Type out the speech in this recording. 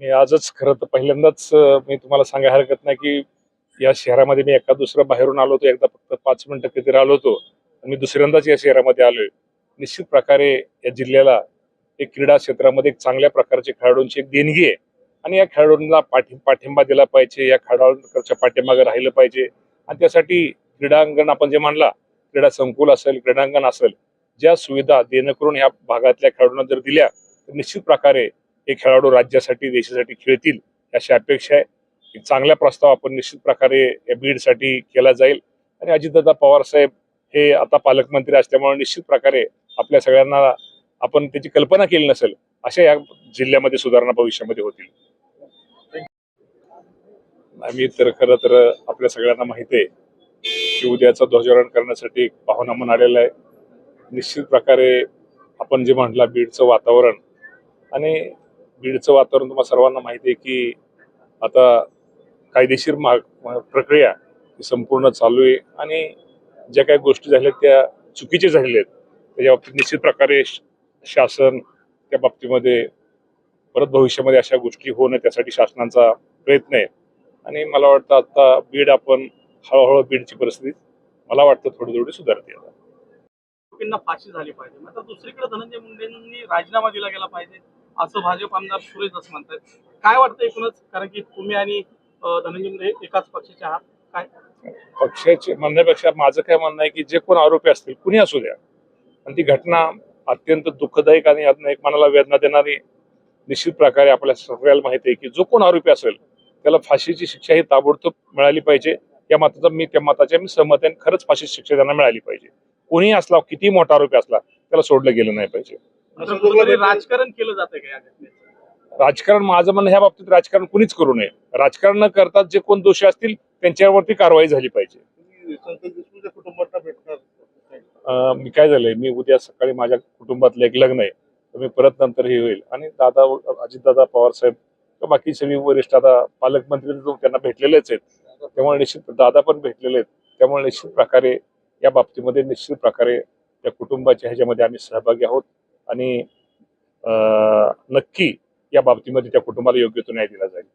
मी आजच खरं तर पहिल्यांदाच मी तुम्हाला सांगायला हरकत नाही की या शहरामध्ये मी एका दुसरं बाहेरून आलो होतो एकदा फक्त पाच मिनिटं कधी आलो होतो. आणि मी दुसऱ्यांदाच या शहरामध्ये आलोय. निश्चित प्रकारे या जिल्ह्याला एक क्रीडा क्षेत्रामध्ये एक चांगल्या प्रकारचे खेळाडूंची एक देणगी आहे. आणि या खेळाडूंना पाठी पाठिंबा दिला पाहिजे या खेळाडूंच्या पाठीमागे राहिलं पाहिजे. आणि त्यासाठी क्रीडांगण आपण जे म्हणला क्रीडा संकुल असेल क्रीडांगण असेल ज्या सुविधा देणं करून ह्या भागातल्या खेळाडूंना जर दिल्या तर निश्चित प्रकारे हे खेळाडू राज्यासाठी देशासाठी खेळतील अशी अपेक्षा आहे. एक चांगला प्रस्ताव आपण निश्चित प्रकारे या बीडसाठी केला जाईल. आणि अजितदादा पवार साहेब हे आता पालकमंत्री असल्यामुळे निश्चित प्रकारे आपल्या सगळ्यांना आपण त्याची कल्पना केली नसेल अशा या जिल्ह्यामध्ये सुधारणा भविष्यामध्ये होतील. आम्ही तर खरं तर आपल्या सगळ्यांना माहिती आहे की उद्याचं ध्वजारोहण करण्यासाठी एक पाहुणा म्हणून आलेला आहे. निश्चित प्रकारे आपण जे म्हटलं बीडचं वातावरण आणि बीडचं वातावरण तुम्हाला सर्वांना माहिती आहे की आता कायदेशीर माग प्रक्रिया संपूर्ण चालू आहे आणि ज्या काही गोष्टी झाल्या त्या चुकीच्या झालेल्या आहेत. त्याच्या बाबतीत निश्चित प्रकारे शासन त्या बाबतीमध्ये परत भविष्यामध्ये अशा गोष्टी होऊ नये त्यासाठी शासनाचा प्रयत्न आहे. आणि मला वाटतं आता बीड आपण हळूहळू बीडची परिस्थिती मला वाटतं थोडी थोडी सुधारते आता. फाशी झाली पाहिजे. दुसरीकडे धनंजय मुंडेंनी राजीनामा दिला गेला पाहिजे. असं भाजप आमदार सुरेश दस म्हणतात. काय वाटतं एकूणच? कारण की तुम्ही आणि धनंजय मुंडे एकाच पक्षाचे आहात. काय? पक्षाचे म्हणण्यापेक्षा माझं काय म्हणणं आहे की जे कोण आरोपी असतील कुणी असू द्या. आणि ती घटना अत्यंत दुःखदायक आणि एक मनाला वेदना देणारी निश्चित प्रकारे आपल्या सगळ्याला माहिती आहे की जो कोण आरोपी असेल त्याला फाशीची शिक्षा ही ताबडतोब मिळाली पाहिजे. या मताचा मी त्या मताच्या मी सहमत आहे आणि खरंच फाशीची शिक्षा त्यांना मिळाली पाहिजे. कोणीही असला किती मोठा आरोपी असला त्याला सोडलं गेलं नाही पाहिजे. कुठेतरी राजकारण केलं जातं का या घटनेचं? राजकारण माझं म्हणणं ह्या बाबतीत राजकारण कुणीच करू नये. राजकारण न करता जे कोण दोषी असतील त्यांच्यावरती कारवाई झाली पाहिजे. संतोष देशमुखच्या कुटुंबांना भेटणार अं, मी काय झालंय मी उद्या सकाळी माझ्या कुटुंबातलं एक लग्न आहे तर मी परत नंतर हे होईल. आणि दादा अजितदादा पवार साहेब किंवा बाकी सगळी वरिष्ठ आता पालकमंत्री तर त्यांना भेटलेलेच आहेत. त्यामुळे निश्चित दादा पण भेटलेले आहेत. त्यामुळे निश्चित प्रकारे या बाबतीमध्ये निश्चित प्रकारे त्या कुटुंबाच्या ह्याच्यामध्ये आम्ही सहभागी आहोत. आणि नक्की या बाबतीमध्ये त्या कुटुंबाला योग्य तो न्याय दिला जाईल.